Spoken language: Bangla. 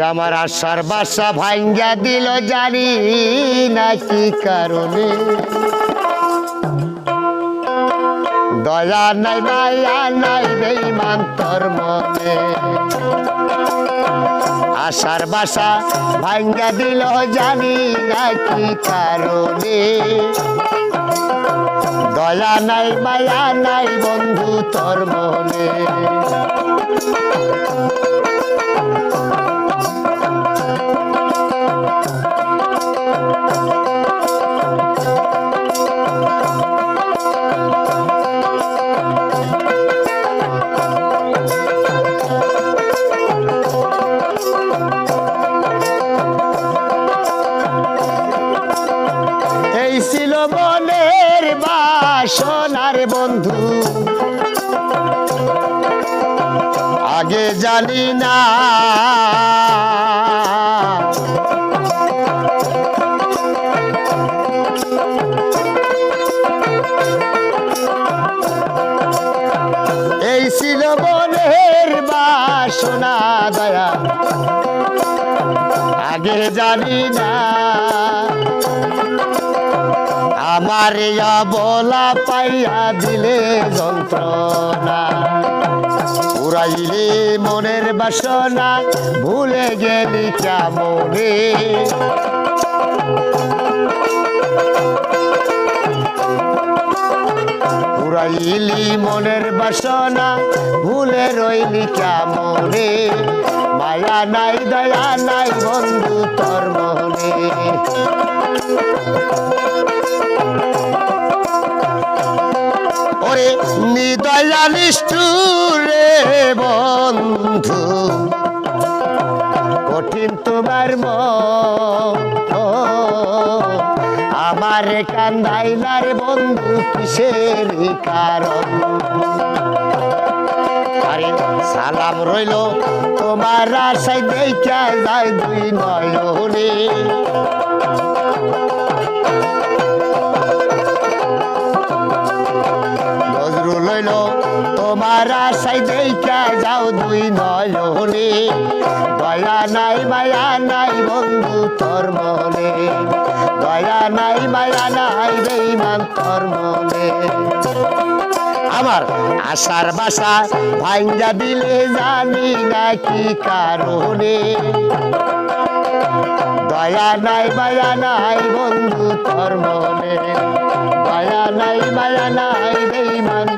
আমার আশার বাসা ভাঙ্গা দিল, জানি না কি কারণে। দয়া নাই, মায়া নাই বেইমান তোর মনে। আশার বাসা ভাঙ্গা দিল, জানি না কি কারণে। দয়া নাই, মায়া নাই, বন্ধু তোর মনে। এই ছিল মনের বাসনার বন্ধু। আগে জানি না। বাসনা দয়া। আগে জানি না। আমার বলা পাইয়া দিলে যন্ত্রণা। উড়াইলে মনের বাসনা, ভুলে গেলি কেমনে? উড়াইলি মনের বাসনা, ভুলে রইলি কেমনে? মায়া নাই, দয়া নাই, বন্ধু তোর মনে। ওরে নিদয়া নিষ্ঠুরে বন্ধু, কঠিন তোমার মন। আমার কান্দাইলার বন্ধু কিসের কারণ? আরে সালাম রইল তোমার আশায় দেখা যায় দুই নয়নে। তোমার আশাই দেখা যাও দুই নয়নে। দয়া নাই, মায়া নাই বন্ধু তোর মনে। দয়া নাই, মায়া নাই বেইমান তোর মনে। আমার আশার বাসা ভাঙ্গা দিলে জানি না কি কারণে। দয়া নাই, মায়া নাই বন্ধু তোর মনে। দয়া নাই, মায়া নাই বেইমান মনে